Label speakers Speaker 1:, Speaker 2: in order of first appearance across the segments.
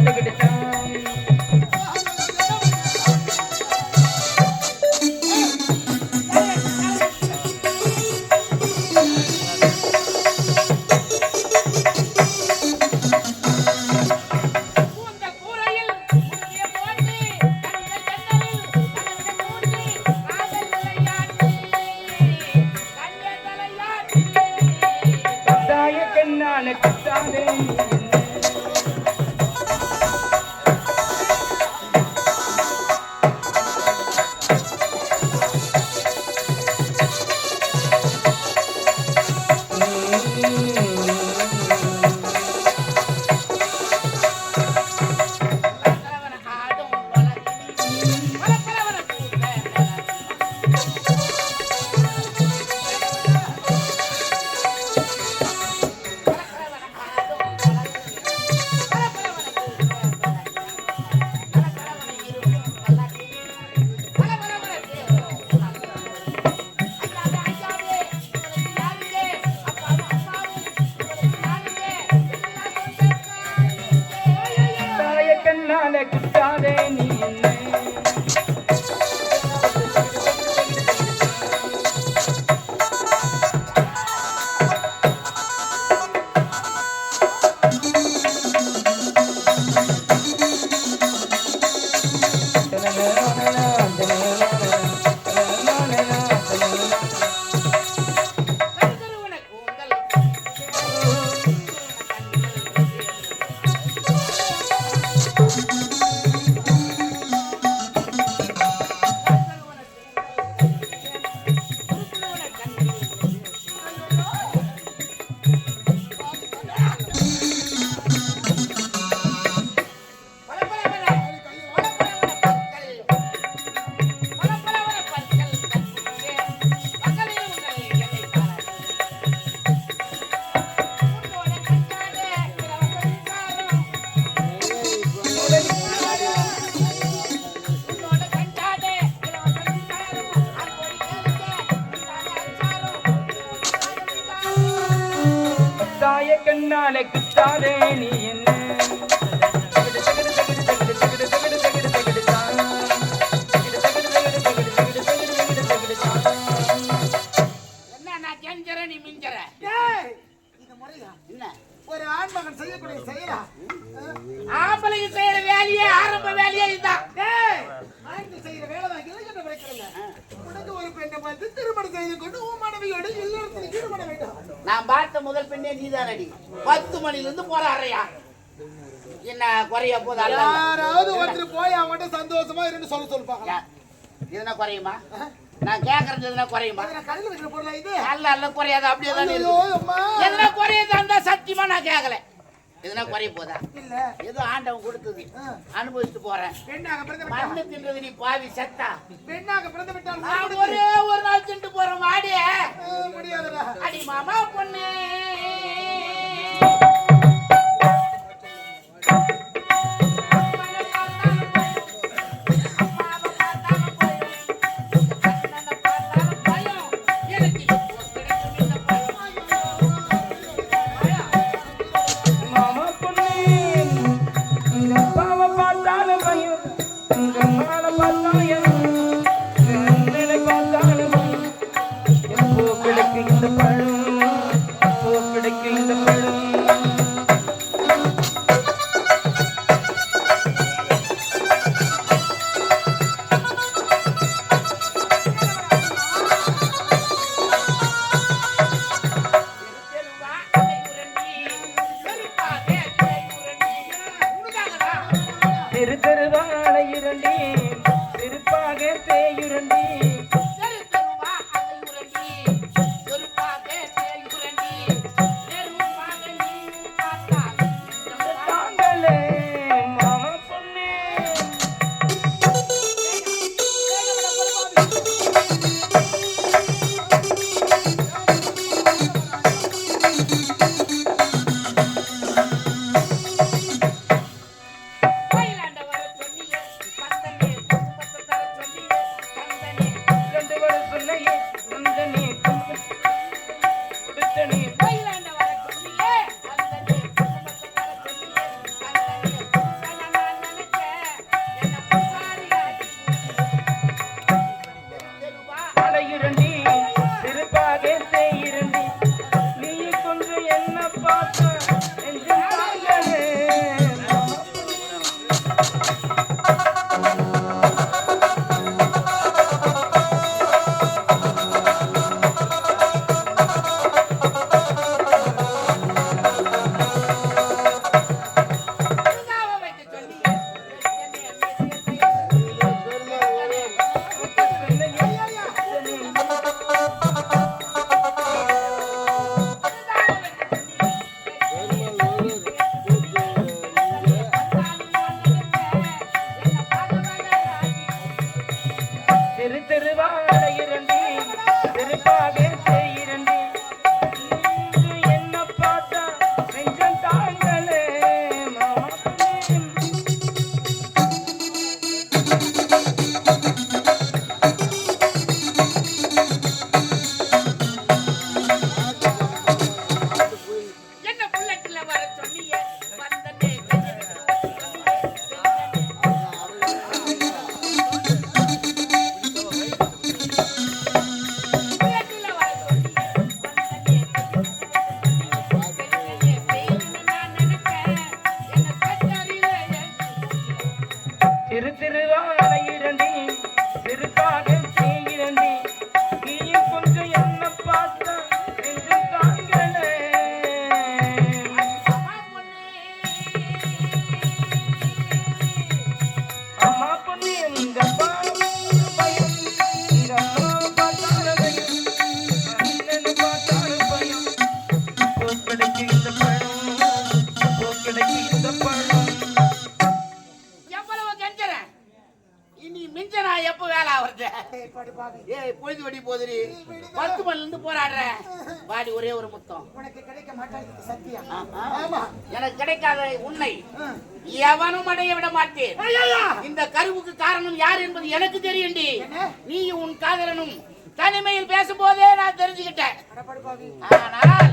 Speaker 1: கிட்ட கிட்ட கால குற்றாரே நீ என்ன கண்ணாலே கிட்டாதே நீ என்ன?
Speaker 2: என்ன நான் கெஞ்சறேன் நீ மிஞ்சற?
Speaker 3: ஏய், இது முறையா?
Speaker 2: என்ன?
Speaker 3: ஒரு ஆண்மகன் செய்யக்கூடிய செயலா?
Speaker 2: ஆம்பளைக்கு செய்யற வேலையே ஆரம்ப வேலையே இதுதான்.
Speaker 3: ஆண்கள் செய்யற வேலைதான் இளைஞனை வைக்கிறல்ல. உனக்கு ஒரு பெண்ணை பார்த்து திருமணம் செய்து கொண்டு உன் மனைவியோடு இல்லறத்தில் ஈடுபட வேண்டும்
Speaker 2: நான் பார்த்த முதல் பெண்ணே நீதான் அடி பத்து மணில இருந்து போராடுறியா என்ன குறைய போது?
Speaker 3: யாராவது ஒருத்தர் போய் அவன்கிட்ட சந்தோஷமா இருந்து சொல்ல சொல்லுப்பாங்க
Speaker 2: எதுனா குறையுமா? நான் கேக்குறது எதுனா குறையுமா?
Speaker 3: கடையில் வைக்கிற பொருளா இது?
Speaker 2: அல்ல அல்ல குறையாது அப்படியே தான். எதுனா குறையதா இருந்தா சத்தியமா நான் கேட்கல எதுனா குறைய போதா?
Speaker 3: இல்ல.
Speaker 2: ஏதோ ஆண்டவன் கொடுத்தது. அனுபவிச்சுட்டு போறேன். மண்ணு தின்றது நீ பாவி செத்தா.
Speaker 3: பெண்ணாக பிறந்து விட்டால்.
Speaker 2: ஒரே ஒரு நாள் தின்ட்டு போறேன் வாடி
Speaker 3: ஆ, முடியாதுடா.
Speaker 2: அடி மாமா பொண்ணு.
Speaker 1: தேயுரண்டி
Speaker 2: இருந்து போராடுறேன் வாடி ஒரே ஒரு முத்தம்
Speaker 3: உனக்கு கிடைக்க மாட்டாது சத்தியம்
Speaker 2: ஆஹா.
Speaker 3: ஆமா
Speaker 2: எனக்கு கிடைக்காத உன்னை. எவனும் அடைய விட மாட்டேன்! இந்த கருவுக்கு காரணம் யார் என்பது எனக்கு தெரியும்டி? நீயும் உன் காதலனும் தனிமையில் பேசும்போதே நான் தெரிஞ்சுக்கிட்டேன். ஆனால்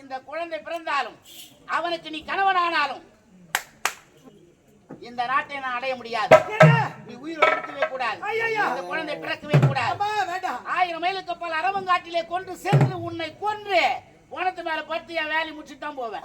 Speaker 2: இந்த குழந்தை பிறந்தாலும் அவனுக்கு நீ கணவனானாலும் இந்த நாட்டை நான் அடைய முடியாது? நீ உயிரோடு இருக்கவே கூடாது. இந்த குழந்தை பிறக்கவே கூடாது. ஆயிரம் மைலுக்கு பல அரவங்காட்டிலே கொண்டு சென்று உன்னை கொன்று உனத்து மேல பட்டு என் வேலையை முடிச்சுட்டு தான் போவேன்